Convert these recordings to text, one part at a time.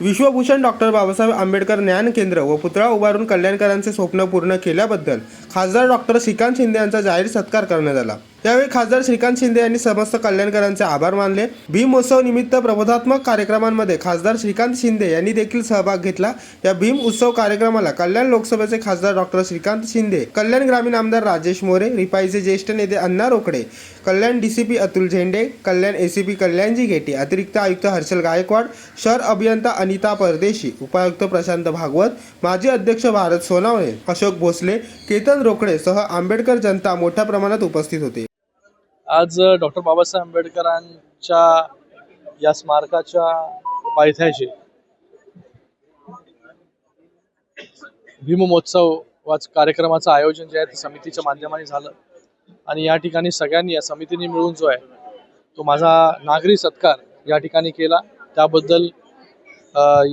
Vishwabhushan doctor Babasaheb Ambedkar ज्ञान केंद्र व पुतळा उभारून कल्याणकरांचे स्वप्न पूर्ण केल्याबद्दल खासदार डॉक्टर श्रीकांत शिंदे यांचा जाहीर सत्कार करण्यात आला. यावेळी खासदार श्रीकांत शिंदे यांनी समस्त कल्याणकरांचे आभार मानले. भीम उत्सव निमित्त प्रबोधात्मक कार्यक्रमांमध्ये खासदार श्रीकांत शिंदे यांनी देखील सहभाग घेतला. या भीम उत्सव कार्यक्रमाला कल्याण लोकसभेचे खासदार डॉक्टर श्रीकांत शिंदे कल्याण ग्रामीण आमदार राजेश मोरे रिपाईचे ज्येष्ठ नेते अण्णा रोकडे कल्याण डीसीपी अतुल झेंडे कल्याण एसीपी कल्याणजी घेटे अतिरिक्त आयुक्त हर्षल गायकवाड शहर अभियंता अनिता परदेशी उपायुक्त प्रशांत भागवत माजी अध्यक्ष भारत सोनावणे अशोक भोसले केतन रोकडे सह आंबेडकर जनता मोठ्या प्रमाणात उपस्थित होते. आज डॉक्टर बाबासाहेब आंबेडकरांच्या या स्मारकाच्या पायथ्याशी भीममहोत्सव वाच कार्यक्रमाचं आयोजन जे आहे ते समितीच्या माध्यमाने झालं. आणि या ठिकाणी सगळ्यांनी या समितीने मिळून जो आहे तो माझा नागरी सत्कार या ठिकाणी केला. त्याबद्दल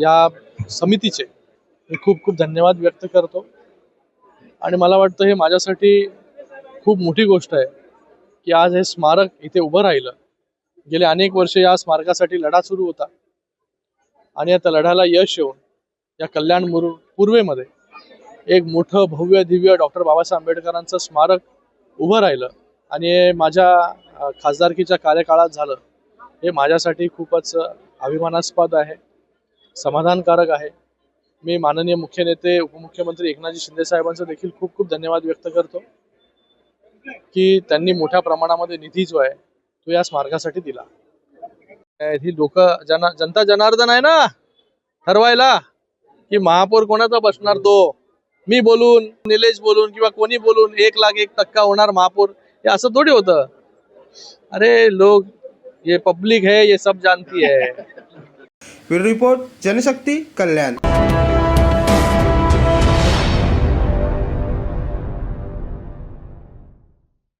या समितीचे मी खूप खूप धन्यवाद व्यक्त करतो. आणि मला वाटतं हे माझ्यासाठी खूप मोठी गोष्ट आहे. की आज हे स्मारक इथे उभं राहिलं. गेले अनेक वर्ष या स्मारकासाठी लढा सुरू होता. आणि आता लढ्याला यश येऊन या कल्याण मुर पूर्वेमध्ये एक मोठं भव्य दिव्य डॉक्टर बाबासाहेब आंबेडकरांचं स्मारक उभं राहिलं. आणि हे माझ्या खासदारकीच्या कार्यकाळात झालं. हे माझ्यासाठी खूपच अभिमानास्पद आहे. समाधानकारक आहे. मी माननीय मुख्य नेते उपमुख्यमंत्री एकनाथजी शिंदे साहेबांचं देखील खूप खूप धन्यवाद व्यक्त करतो. की त्यांनी मोठ्या प्रमाणामध्ये निधी जो आहे तो या स्मारकासाठी दिला. ही लोक जना जनता जनार्दन आहे ना? ठरवायला की महापौर कोणाचा बसणार तो? मी बोलून निलेश बोलून किंवा कोणी बोलून एक लाख एक टक्का होणार महापौर? हे असं थोडी होतं. अरे लोक ये पब्लिक है ये सब जानती है रिपोर्ट जनशक्ती कल्याण.